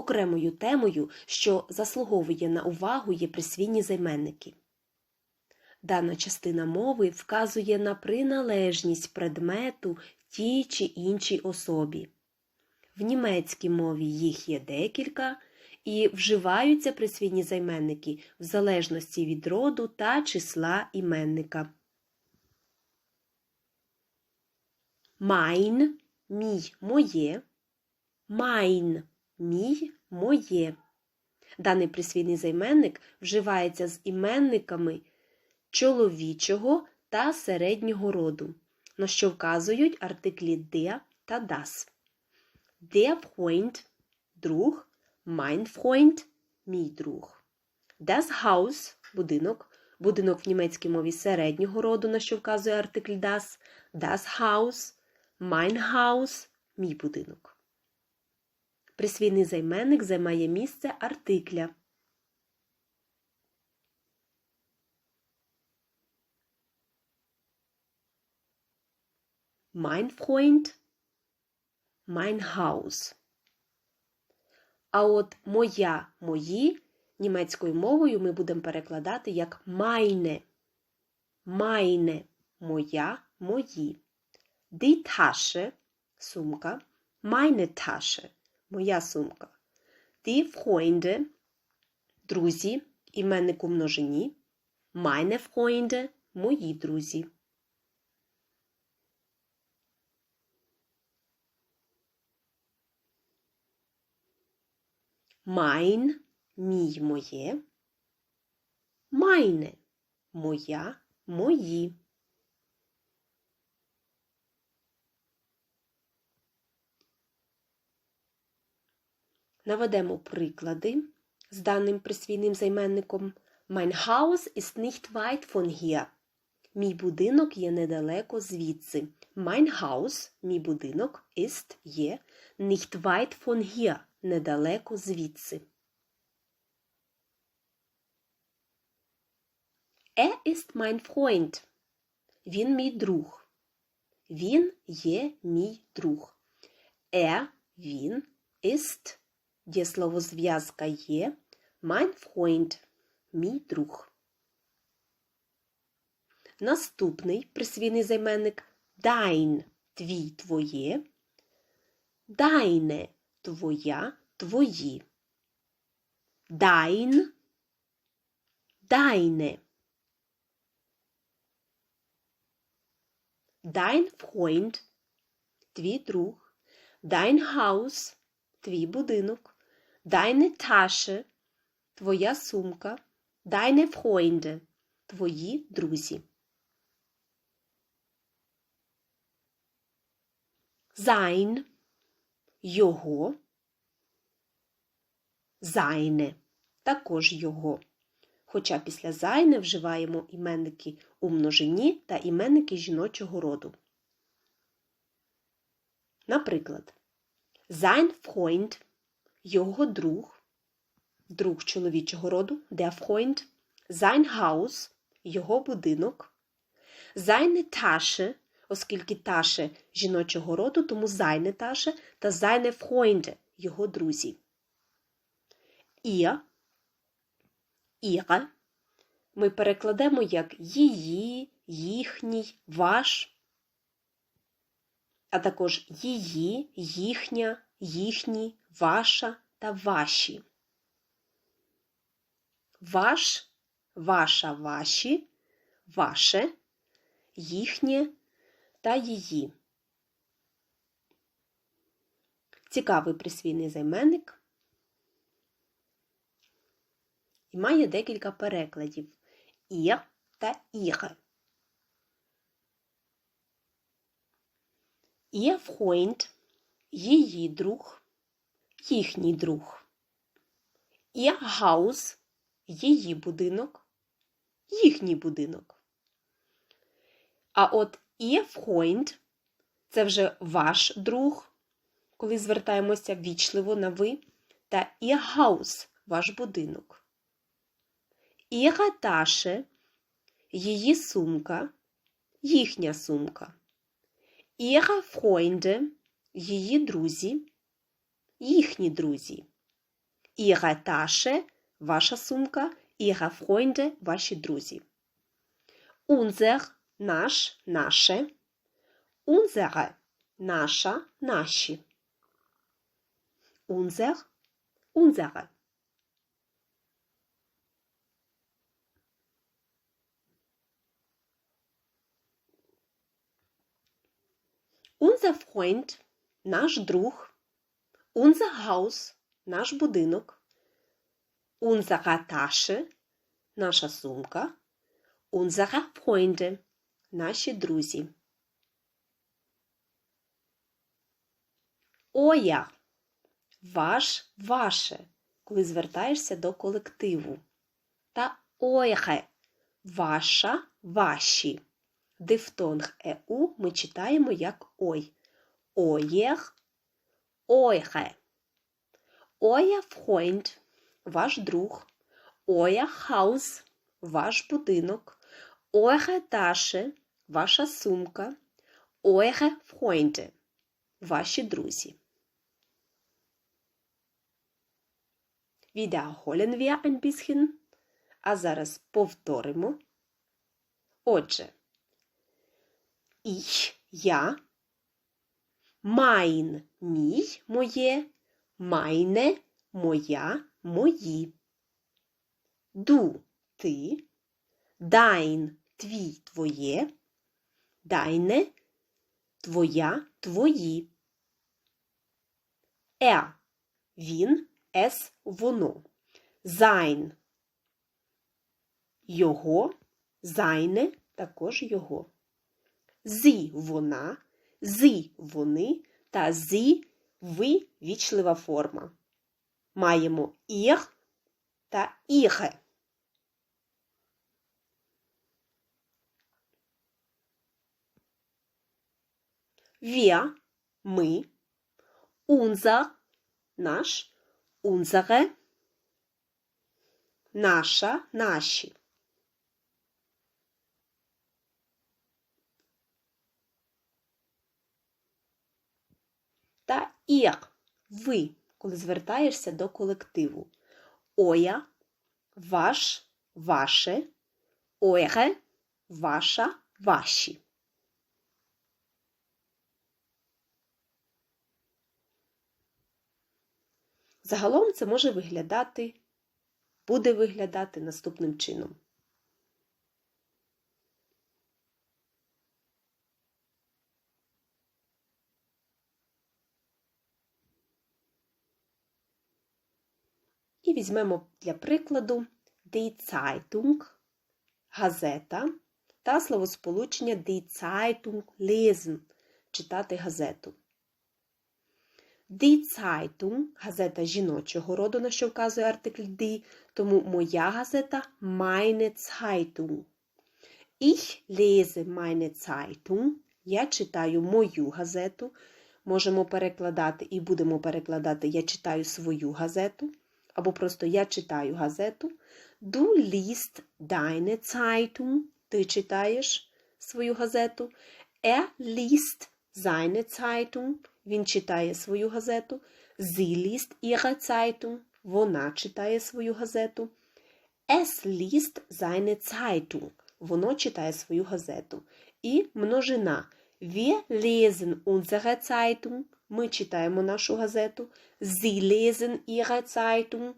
Окремою темою, що заслуговує на увагу, є присвійні займенники. Дана частина мови вказує на приналежність предмету тій чи іншій особі. В німецькій мові їх є декілька, і вживаються присвійні займенники в залежності від роду та числа іменника. Mein – мій, моє. Mein – мій, моє. Даний присвійний займенник вживається з іменниками чоловічого та середнього роду, на що вказують артиклі der та das. Der Freund – друг, mein Freund – мій друг. Das Haus – будинок, будинок в німецькій мові середнього роду, на що вказує артикль das. Das Haus – mein Haus – мій будинок. Присвійний займенник займає місце артикля. Mein Freund, mein Haus. А от моя, мої німецькою мовою ми будемо перекладати як meine. Meine – моя, мої. Die Tasche – сумка. Meine Tasche – моя сумка. Die Freunde – друзі, іменник у множині. Meine Freunde – мої друзі. Mein – мій, моє. Meine – моя, мої. Наведемо приклади з даним присвійним займенником. Mein Haus ist nicht weit von hier. Мій будинок є недалеко звідси. Mein Haus – мій будинок, ist – є, nicht weit von hier – недалеко звідси. Er ist mein Freund. Він мій друг. Він є мій друг. Er – він, ist – дієсловозв'язка є, mein Freund – мій друг. Наступний присвійний займенник dein – твій, твоє, deine – твоя, твої. Dein – deine. Dein Freund – твій друг. Dein Haus – твій будинок. Deine Tasche – твоя сумка. Deine Freunde – твої друзі. Sein – його. Seine – також його. Хоча після зайне вживаємо іменники у множині та іменники жіночого роду. Наприклад, sein Freund – його друг, друг чоловічого роду, der Freund, sein його будинок, seine Tasche, оскільки Tasche жіночого роду, тому seine Tasche та seine Freunde – його друзі. Ihr Іра ми перекладемо як її, їхній, ваш, а також її, їхня, їхні, ваша та ваші. Ваш, ваша, ваші, ваше, їхнє та її. Цікавий присвійний займенник. і має декілька перекладів «ір» та «іре». Ihr Freund – її друг, їхній друг. Ihr Haus – її будинок, їхній будинок. А от Ihr це вже ваш друг, коли звертаємося вічливо на ви, та Ihr ваш будинок. Ihre її сумка, їхня сумка. Ihre її друзі, їхні друзі. Ihre Tasche – ваша сумка. Ihre Freunde – ваші друзі. Unser – наш, наше. Unsere – наша, наші. Unser – unsere. Unser Freund – наш друг. Unser Haus – наш будинок. Unsere Tasche – наша сумка. Unsere Freunde – наші друзі. Euer – ваш, ваше, коли звертаєшся до колективу. Та eure – ваша, ваші. Дифтонг «еу» ми читаємо як ой. Оєх, ойхе. Оя Freund – ваш друг. Хаус – ваш будинок. Ойхе Таше – ваша сумка. Ойхе Freunde – ваші друзі. Ein bisschen. А зараз повторимо. Отже, ich, я, mein, мій, моє, meine, моя, мої. Du, ти, dein, твій, твоє, deine, твоя, твої. Er, він, es, воно. Sein, його, seine, також його. Зі вона, зі вони та зі ви вічлива форма. Маємо ір та іге. Wir – ми, unser – наш, unsere – наша, наші. Та ір ви, коли звертаєшся до колективу. Оя, ваш, ваше, ойре, ваша, ваші. Загалом це може виглядати, буде виглядати наступним чином. І візьмемо для прикладу Die Zeitung – газета та словосполучення Die Zeitung lesen – читати газету. Die Zeitung – газета жіночого роду, на що вказує артикль die, тому моя газета meine Zeitung. Ich lese meine Zeitung. Я читаю мою газету. Можемо перекладати і будемо перекладати Я читаю свою газету або просто я читаю газету. Du liest deine Zeitung. Ти читаєш свою газету. Er liest seine Zeitung. Він читає свою газету. Sie liest ihre Zeitung. Вона читає свою газету. Es liest seine Zeitung. Воно читає свою газету. І множина. Wir lesen unsere Zeitung. Ми читаємо нашу газету. Sie lesen ihre Zeitung.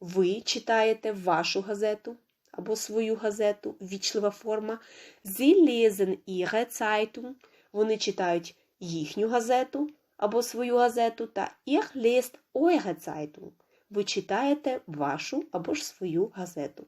Ви читаєте вашу газету або свою газету, вічлива форма. Sie lesen ihre Zeitung. Вони читають їхню газету або свою газету. Та ihr lest eure Zeitung. Ви читаєте вашу або ж свою газету.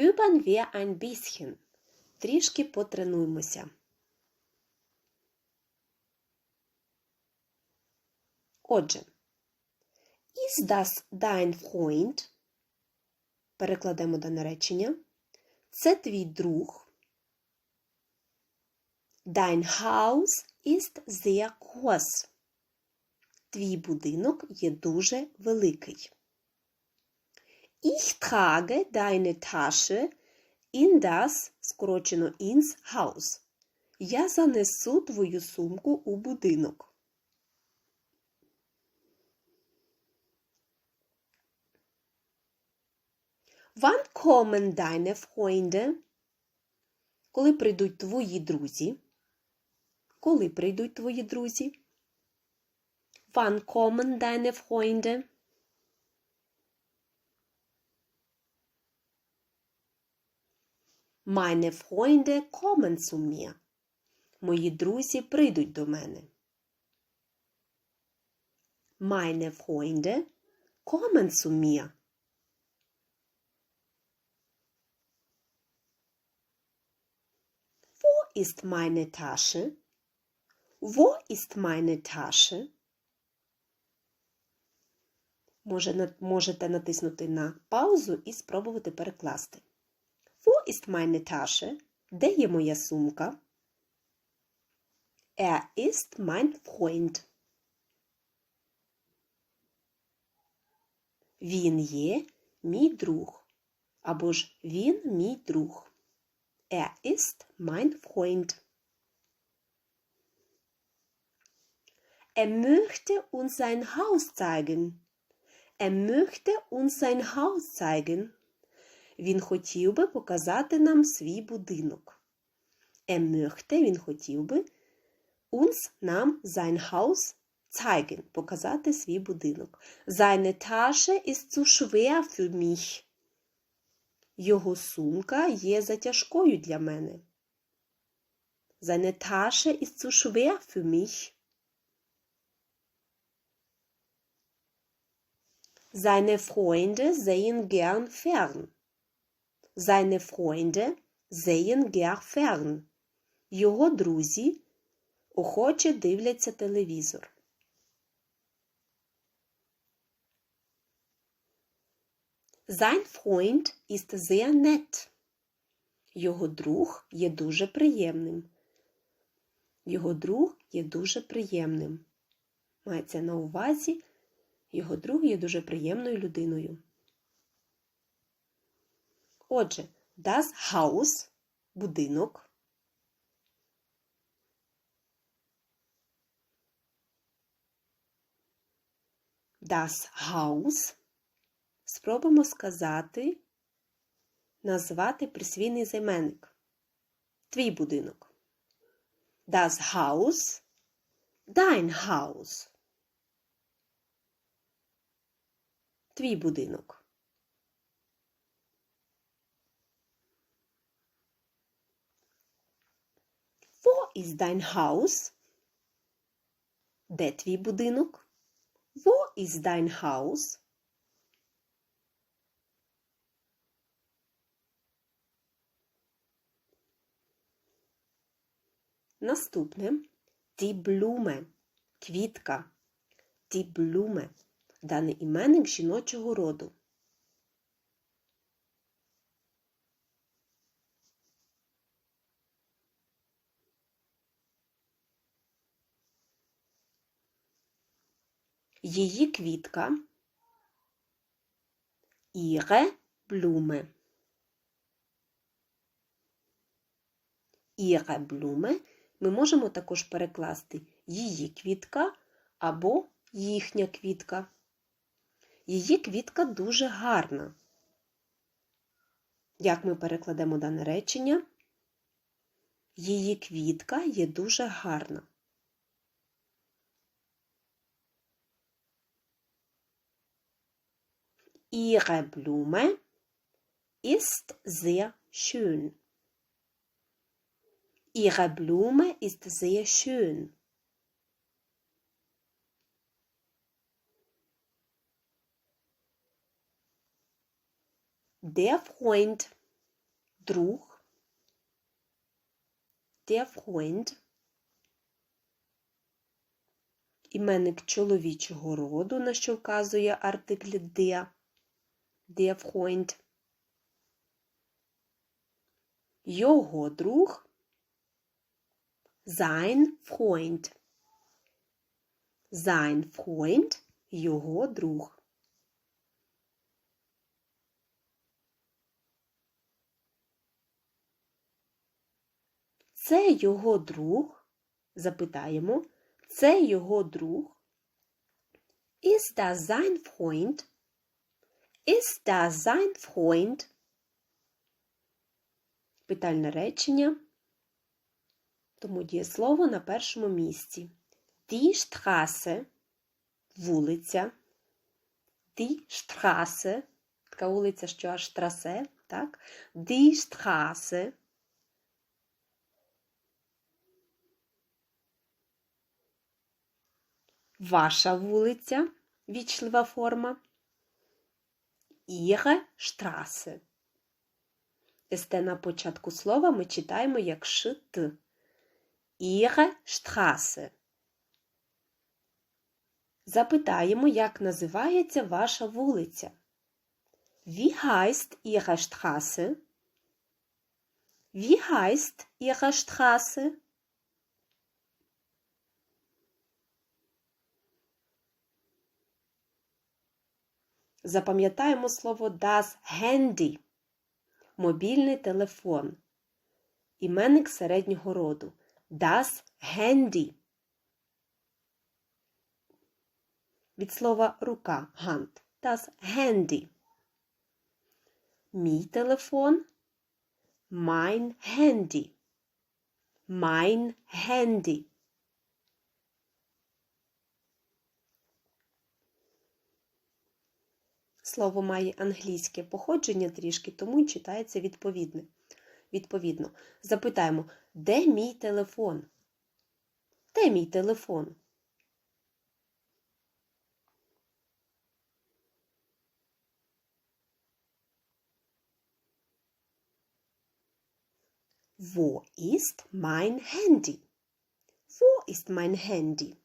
Üben wir ein bisschen. Трішки потренуємося. Отже, Is das dein Freund? Перекладемо дане речення. Це твій друг. Dein Haus ist sehr groß. Твій будинок є дуже великий. Ich trage deine Tasche in das, скорочено ins Haus. Я занесу твою сумку у будинок. Wann kommen deine Freunde? Коли прийдуть твої друзі? Коли прийдуть твої друзі? Wann kommen deine Freunde? Meine Freunde kommen zu mir. Мої друзі прийдуть до мене. Meine Freunde kommen zu mir. Wo ist meine Tasche? Wo ist meine Tasche? Може, можете натиснути на паузу і спробувати перекласти. Wo ist meine Tasche? Де є моя сумка? Er ist mein Freund. Він є мій друг. Або ж він мій друг. Er ist mein Freund. Er möchte uns sein Haus zeigen. Er möchte uns sein Haus zeigen. Він хотів би показати нам свій будинок. Er möchte, він хотів би uns нам sein Haus zeigen, показати свій будинок. Seine Tasche ist zu schwer für mich. Його сумка є затяжкою для мене. Seine Tasche ist zu schwer für mich. Seine Freunde sehen gern fern. Seine Freunde sehen gern fern. Його друзі охоче дивляться телевізор. Sein Freund ist sehr nett. Його друг є дуже приємним. Його друг є дуже приємним. Мається на увазі, його друг є дуже приємною людиною. Отже, das Haus – будинок. Das Haus. Спробуємо сказати, назвати присвійний займенник. Твій будинок. Das Haus. Dein Haus. Твій будинок. Wo ist dein Haus? Де твій будинок? Wo ist dein Haus? Наступне die Blume – квітка. Die Blume – даний іменник жіночого роду. Її квітка Ihre Blume. Ihre Blume ми можемо також перекласти її квітка або їхня квітка. Її квітка дуже гарна. Як ми перекладемо дане речення? Її квітка є дуже гарна. Ihre Blume ist sehr schön. Ihre Blume ist sehr schön. Der Freund, друг, der Freund, іменник чоловічого роду, на що вказує артикль der, der Freund. Його друг sein Freund. Sein Freund – його друг. Це його друг. Запитаємо. Це його друг. Ist das sein Freund? Ist das sein Freund? Питальне речення. Тому дієслово на першому місці. Die Straße – вулиця. Die Straße – така вулиця, що аж трасе, так? Die Straße – Ваша вулиця, вічлива форма. Ihre Straße. СТ на початку слова ми читаємо як шт. Ihre Straße. Запитаємо, як називається ваша вулиця. Wie heißt Ihre Straße? Wie heißt Ihre Straße? Запам'ятаємо слово das Handy – мобільний телефон. Іменник середнього роду. Das Handy. Від слова рука Hand. Das Handy. Мій телефон. Mein Handy. Mein Handy. Слово має англійське походження трішки, тому й читається відповідне. Відповідно, запитаємо, де мій телефон? Де мій телефон? Wo ist mein Handy? Wo ist mein Handy?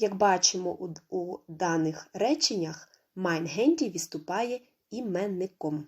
Як бачимо у, у даних реченнях, mein Handy виступає іменником.